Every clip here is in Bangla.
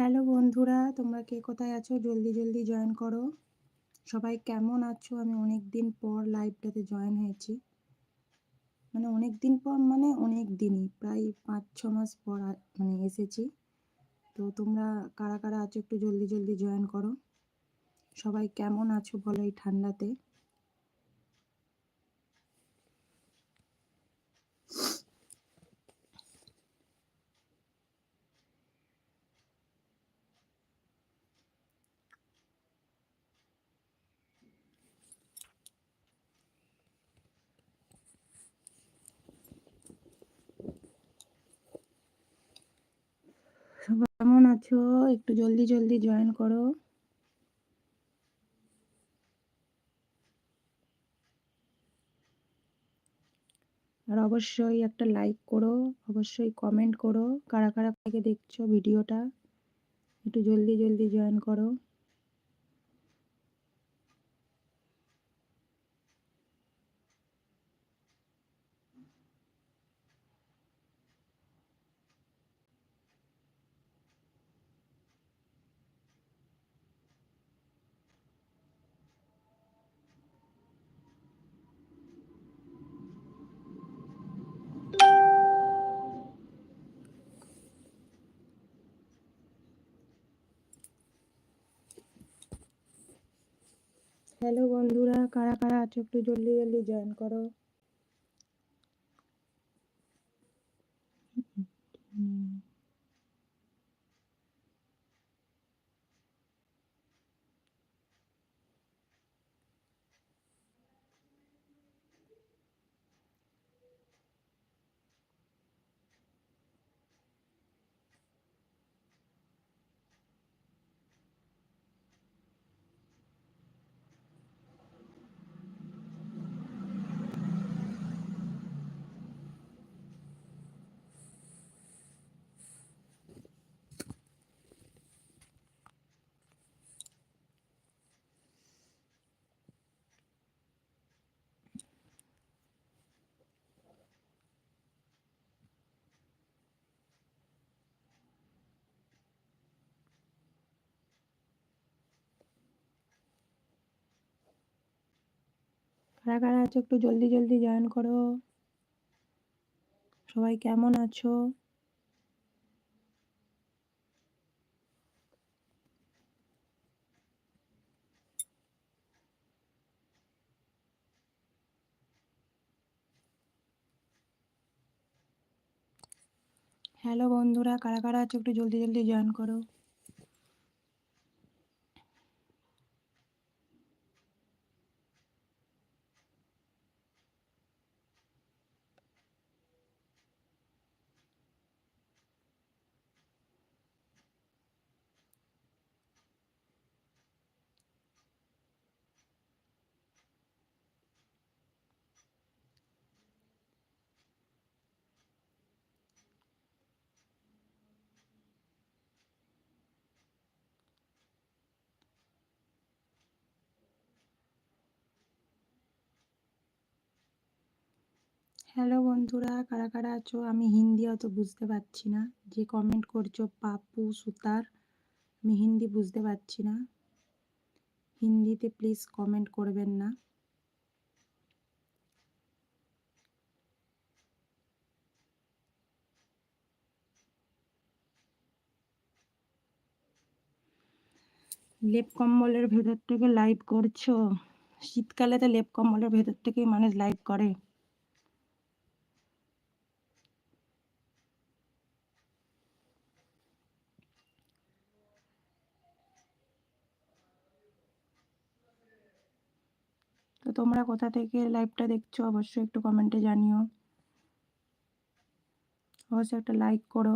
হ্যালো বন্ধুরা, তোমরা কে কোথায় আছো? জলদি জলদি জয়েন করো। সবাই কেমন আছো? আমি অনেক দিন পর লাইভটাতে জয়েন হয়েছি। মানে অনেক দিন পর মানে অনেক দিনই, প্রায় পাঁচ, ছ মাস পর মানে এসেছি। তো তোমরা কারা কারা আছো? একটু জলদি জলদি জয়েন করো। সবাই কেমন আছো বলো এই ঠান্ডাতে কেমন আছো? একটু জলদি জলদি জয়েন করো। আর অবশ্যই একটা লাইক করো, অবশ্যই কমেন্ট করো। কারা কারা থেকে দেখছ ভিডিওটা একটু জলদি জলদি জয়েন করো। হ্যালো বন্ধুরা কারা কারা আছো একটু জলদি জলদি জয়েন করো। কারা কারা আছো একটু জলদি জলদি জয়েন করো। সবাই কেমন আছো? হ্যালো বন্ধুরা, কারা কারা আছো একটু জলদি জলদি জয়েন করো। হ্যালো বন্ধুরা, কারা কারা আছো? আমি হিন্দি অত বুঝতে পারছি না। যে কমেন্ট করছ, পাপু, সুতার, আমি হিন্দি বুঝতে পারছি না। হিন্দিতে প্লিজ কমেন্ট করবেন না। লেপ কম্বলের ভেতর থেকে লাইভ করছ? শীতকালে তো লেপ কম্বলের ভেতর থেকেই মানুষ লাইভ করে। তো তোমরা কোথা থেকে লাইভটা দেখছ? অবশ্যই একটু কমেন্টে জানিও। অবশ্যই একটা লাইক করো।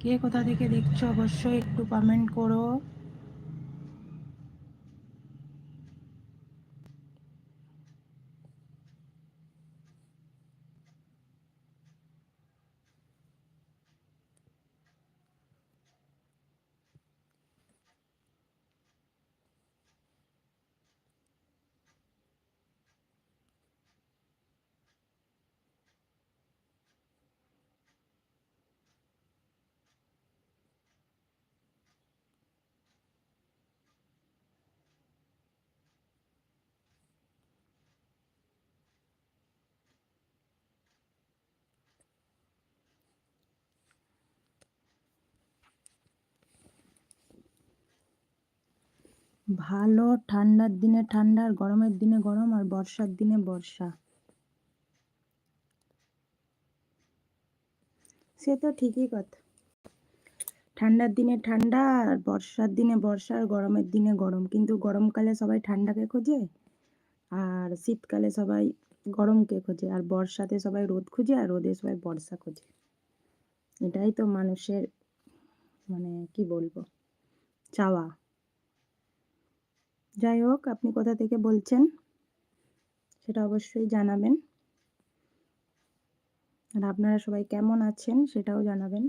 কে কোথা থেকে দেখছ? অবশ্যই একটু কমেন্ট করো। ভালো ঠান্ডার দিনে ঠান্ডা আর গরমের দিনে গরম আর বর্ষার দিনে বর্ষা। সে তো ঠিকই কথা। ঠান্ডার দিনে ঠান্ডা আর বর্ষার দিনে বর্ষা আর গরমের দিনে গরম। কিন্তু গরমকালে সবাই ঠান্ডাকে খোঁজে আর শীতকালে সবাই গরমকে খোঁজে আর বর্ষাতে সবাই রোদ খুঁজে আর রোদে সবাই বর্ষা খোঁজে। এটাই তো মানুষের মানে কি বলব? চাওয়া। যাই হোক, আপনি কোথা থেকে বলছেন সেটা অবশ্যই জানাবেন। আর আপনারা সবাই কেমন আছেন সেটাও জানাবেন।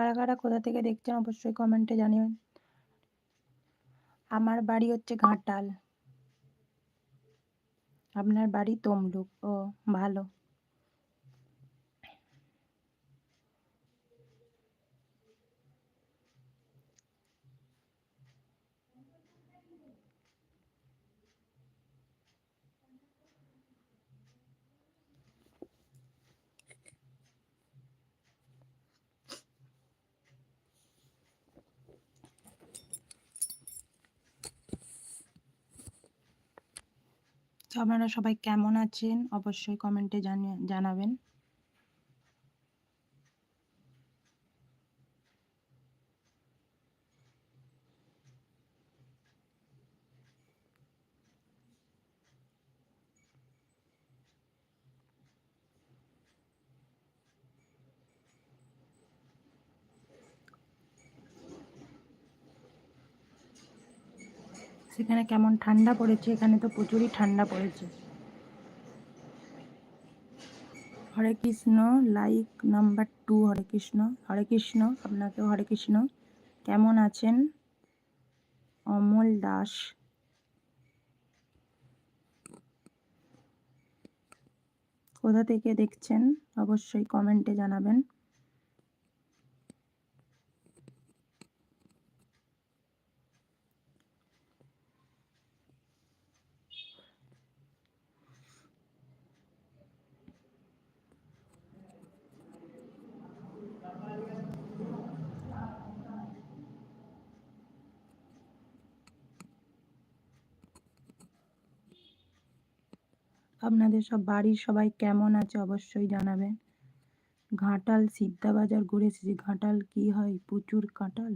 কারা কারা কোথা থেকে দেখছেন অবশ্যই কমেন্টে জানিবেন আমার বাড়ি হচ্ছে ঘাটাল। আপনার বাড়ি তমলুক। ও, ভালো। তো আপনারা সবাই কেমন আছেন? অবশ্যই কমেন্টে জানাবেন। সেখানে কেমন ঠান্ডা পড়েছে? এখানে তো প্রচুরই ঠান্ডা পড়েছে। Hare Krishna like number two Hare Krishna. Hare Krishna, আপনাকেও হরে কৃষ্ণ। কেমন আছেন? অমল দাস। কোথা থেকে দেখছেন? অবশ্যই কমেন্টে জানাবেন। আপনাদের সব বাড়ির সবাই কেমন আছে অবশ্যই জানাবেন। ঘাটাল সিদ্ধা বাজার ঘুরে এসেছি ঘাটাল কি হয়? প্রচুর কাঁটাল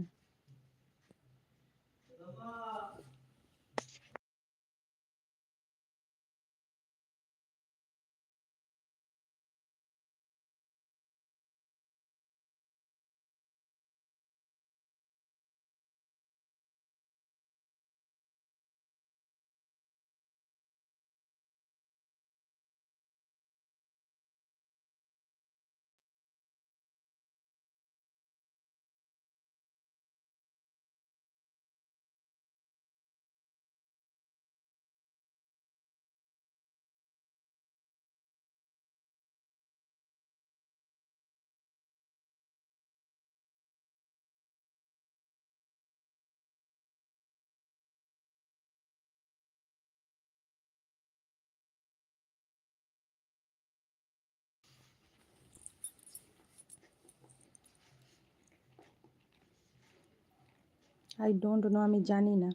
আই ডোন্ট নো আমি জানি না।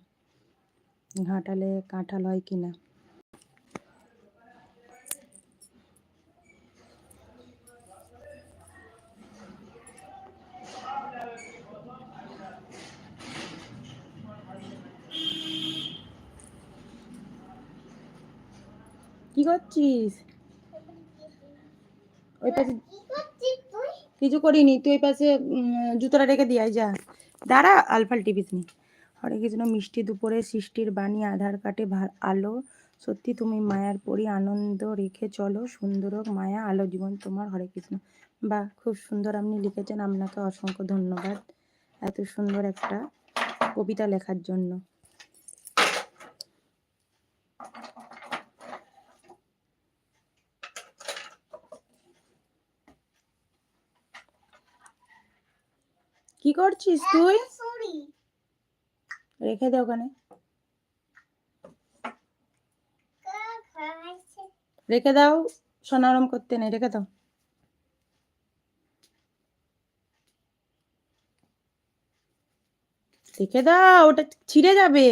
ঘাটালে কাঁঠাল হয় কি না। কি করছিস? ওই পাশে কিছু করিনি তুই ওই পাশে জুতোটা রেখে দিয়ে আয় যা। দাঁড়া, আলফাল টিভিস নি হরে কৃষ্ণ, মিষ্টি দুপুরে সৃষ্টির বাণী, আধার কাটে আলো। সত্যি তুমি মায়ার পরি, আনন্দ রেখে চলো, সুন্দর মায়া, আলো জীবন তোমার, হরে কৃষ্ণ। বা খুব সুন্দর আপনি লিখেছেন, আপনাকে অসংখ্য ধন্যবাদ। এত সুন্দর একটা কবিতা লেখার জন্য। কি করছিস তুই? রেখে দে ওখানে। রেখে দাও সোনারম করতে নেই রেখে দাও। রেখে দাও ওটা ছিঁড়ে যাবে।